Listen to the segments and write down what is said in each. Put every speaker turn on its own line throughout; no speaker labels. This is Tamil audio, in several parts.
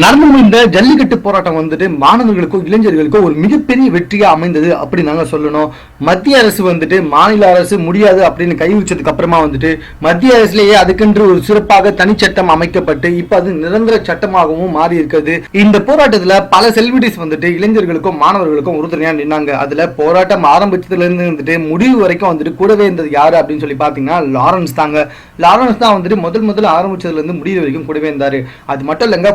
நடந்து முடிந்த ஜல்லிக்கட்டு போராட்டம் வந்துட்டு மாணவர்களுக்கும் இளைஞர்களுக்கும் ஒரு மிகப்பெரிய வெற்றியா அமைந்தது அப்படி நாங்க சொல்லணும். மத்திய அரசு வந்துட்டு மாநில அரசு முடியாது அப்படின்னு கைவிச்சதுக்கு அப்புறமா வந்துட்டு மத்திய அரசுலேயே அதுக்கென்று ஒரு சிறப்பாக தனிச்சட்டம் அமைக்கப்பட்டு இப்ப அது நிரந்தர சட்டமாகவும் மாறி இருக்கிறது இந்த போராட்டத்துல பல செலிபிரிட்டிஸ் வந்துட்டு இளைஞர்களுக்கும் மாணவர்களுக்கும் உறுதுணையா நின்னாங்க. அதுல போராட்டம் ஆரம்பிச்சதுல இருந்து வந்துட்டு முடிவு வரைக்கும் வந்துட்டு கூடவே இருந்தது யாரு அப்படின்னு சொல்லி பாத்தீங்கன்னா லாரன்ஸ் தாங்க. லாரன்ஸ் தான் வந்துட்டு முதல் முதல்ல ஆரம்பிச்சதுல இருந்து முடிவு வரைக்கும் கூடவே இருந்தாரு. அது மட்டும் இல்லைங்க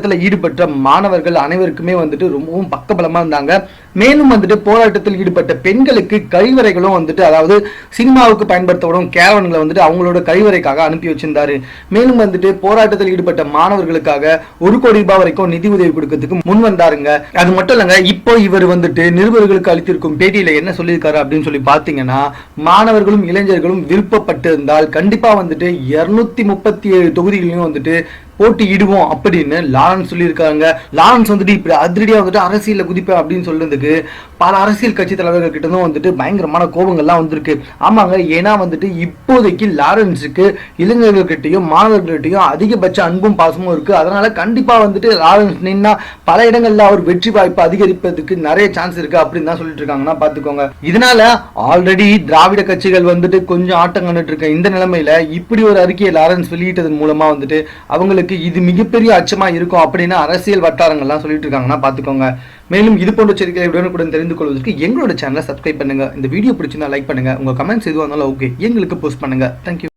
போராட்டத்தில் ஈடுபட்ட மாணவர்கள் அனைவருக்குமே வந்துட்டு ரொம்பவும் பக்கபலமா இருந்தாங்க. மேலும் வந்துட்டு போராட்டத்தில் ஈடுபட்ட பெண்களுக்கு கழிவறைகளும் வந்துட்டு அதாவது சினிமாவுக்கு பயன்படுத்தப்படும் கேரவன்களை வந்துட்டு அவங்களோட கழிவறைக்காக அனுப்பி வச்சிருந்தாரு. மேலும் வந்துட்டு போராட்டத்தில் ஈடுபட்ட மாணவர்களுக்காக ஒரு கோடி ரூபாய் வரைக்கும் நிதி உதவி கொடுக்கறதுக்கு முன் வந்தாருங்க. அது மட்டும் இல்லைங்க இப்போ இவர் வந்துட்டு நிருபர்களுக்கு அளித்திருக்கும் பேட்டியில என்ன சொல்லியிருக்காரு அப்படின்னு சொல்லி பார்த்தீங்கன்னா மாணவர்களும் இளைஞர்களும் விருப்பப்பட்டிருந்தால் கண்டிப்பா வந்துட்டு இருநூத்தி முப்பத்தி ஏழு தொகுதிகளையும் வந்துட்டு போட்டியிடுவோம் அப்படின்னு லாரன்ஸ் சொல்லியிருக்காங்க. லாரன்ஸ் வந்துட்டு இப்படி அதிரடியாக வந்துட்டு அரசியலில் குதிப்பேன் அப்படின்னு சொல்றதுக்கு பல அரசியல் கட்சி தலைவர்கள் கிட்ட தான் வந்துட்டு பயங்கரமான கோபங்கள்லாம் வந்திருக்கு. ஆமாங்க ஏன்னா வந்துட்டு இப்போதைக்கு லாரன்ஸுக்கு இளைஞர்கள்கிட்டயும் மாணவர்கள்கிட்டையும் அதிகபட்ச அன்பும் பாசமும் இருக்கு. அதனால கண்டிப்பா வந்துட்டு லாரன்ஸ் நின்னா பல இடங்கள்ல அவர் வெற்றி வாய்ப்பு அதிகரிப்பதுக்கு நிறைய சான்ஸ் இருக்கு அப்படின்னு தான் சொல்லிட்டு இருக்காங்கன்னா பாத்துக்கோங்க. இதனால ஆல்ரெடி திராவிட கட்சிகள் வந்துட்டு கொஞ்சம் ஆட்டம் கண்டுட்டு இருக்க இந்த நிலைமையில இப்படி ஒரு அறிக்கையை லாரன்ஸ் வெளியிட்டதன் மூலமா வந்துட்டு அவங்களுக்கு இது மிகப்பெரிய அச்சமா இருக்கும் அப்படின்னு அரசியல் வட்டாரங்கள்லாம் சொல்லிட்டு இருக்காங்கன்னா பாத்துக்கோங்க. மேலும் இது போன்ற செய்திகளை உடனுக்குடன் தெரிந்து கொள்வதற்கு எங்களோட சேனலை சப்ஸ்கிரைப் பண்ணுங்க. இந்த வீடியோ பிடிச்சிருந்தா லைக் பண்ணுங்க. உங்க கமெண்ட்ஸ் எதுவாக இருந்தாலும் ஓகே எங்களுக்கு போஸ்ட் பண்ணுங்க. தேங்க்யூ